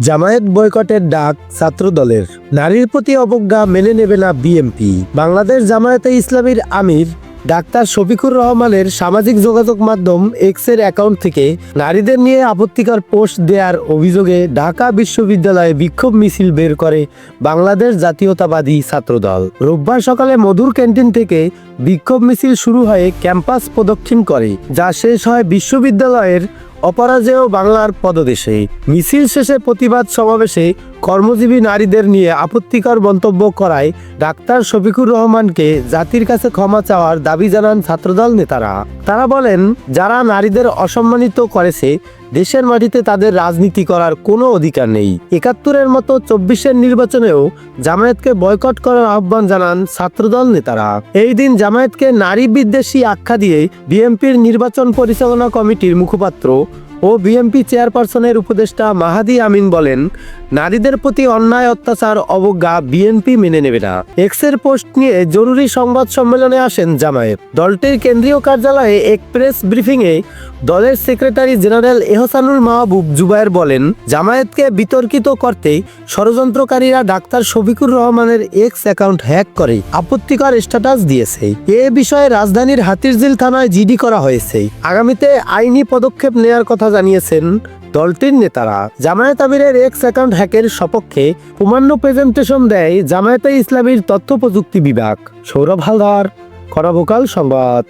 জামায়াত বয়কটের ডাক ছাত্র দলের নারীর প্রতি অবজ্ঞা মেনে নেবে না বিএমপি। বাংলাদেশ জামায়াতে ইসলামীর আমির ডাক্তার শফিকুর রহমানের সামাজিক যোগাযোগ মাধ্যম এক্সের অ্যাকাউন্ট থেকে নারীদের নিয়ে আপত্তিকর পোস্ট দেওয়ার অভিযোগে ঢাকা বিশ্ববিদ্যালয়ে বিক্ষোভ মিছিল বের করে বাংলাদেশ জাতীয়তাবাদী ছাত্রদল। রোববার সকালে মধুর ক্যান্টিন থেকে বিক্ষোভ মিছিল শুরু হয়ে ক্যাম্পাস প্রদক্ষিণ করে, যা শেষ হয় বিশ্ববিদ্যালয়ের অপরাজেয় বাংলার পদদেশে, মিছিল শেষে প্রতিবাদ সমাবেশে কর্মজীবী নারীদের নিয়ে আপত্তিকর মন্তব্য করায় ডাক্তার শফিকুর রহমানকে জাতির কাছে ক্ষমা চাওয়ার দাবি জানান ছাত্রদল নেতারা। তারা বলেন, যারা নারীদের অসম্মানিত করেছে দেশের মাটিতে তাদের রাজনীতি করার কোনো অধিকার নেই। একাত্তরের মতো চব্বিশের নির্বাচনেও জামায়াতকে বয়কট করার আহ্বান জানান ছাত্রদল নেতারা। এই দিন জামায়াতকে নারী বিদ্বেষী আখ্যা দিয়ে বিএনপির নির্বাচন পরিচালনা কমিটির মুখপাত্র ও বিএনপি চেয়ারপারসনের উপদেষ্টা মাহাদি আমিন বলেন, নারীদের প্রতি অন্যায়, অত্যাচার, অবজ্ঞা বিএনপি মেনে নেবে না। এক্সের পোস্ট নিয়ে জরুরি সংবাদ সম্মেলনে আসেন জামায়েত। দলটির কেন্দ্রীয় কার্যালয়ে এক প্রেস ব্রিফিংয়ে দলের সেক্রেটারি জেনারেল এহসানুল মাহবুব জুবায়ের বলেন, জামায়াতকে বিতর্কিত করতে ষড়যন্ত্রকারীরা ডাক্তার শফিকুর রহমানের এক্স অ্যাকাউন্ট হ্যাক করে আপত্তিকর স্ট্যাটাস দিয়েছে। এ বিষয়ে রাজধানীর হাতিরঝিল থানায় জিডি করা হয়েছে। আগামীতে আইনি পদক্ষেপ নেয়ার কথা জানিয়েছেন দলটির নেতারা। জামায়াত আমিরের এক্স অ্যাকাউন্ট হ্যাকের সপক্ষে প্রমাণ্য প্রেজেন্টেশন দেয় জামায়াতে ইসলামীর তথ্য প্রযুক্তি বিভাগ। সৌরভ হালদার করাভোকাল সংবাদ।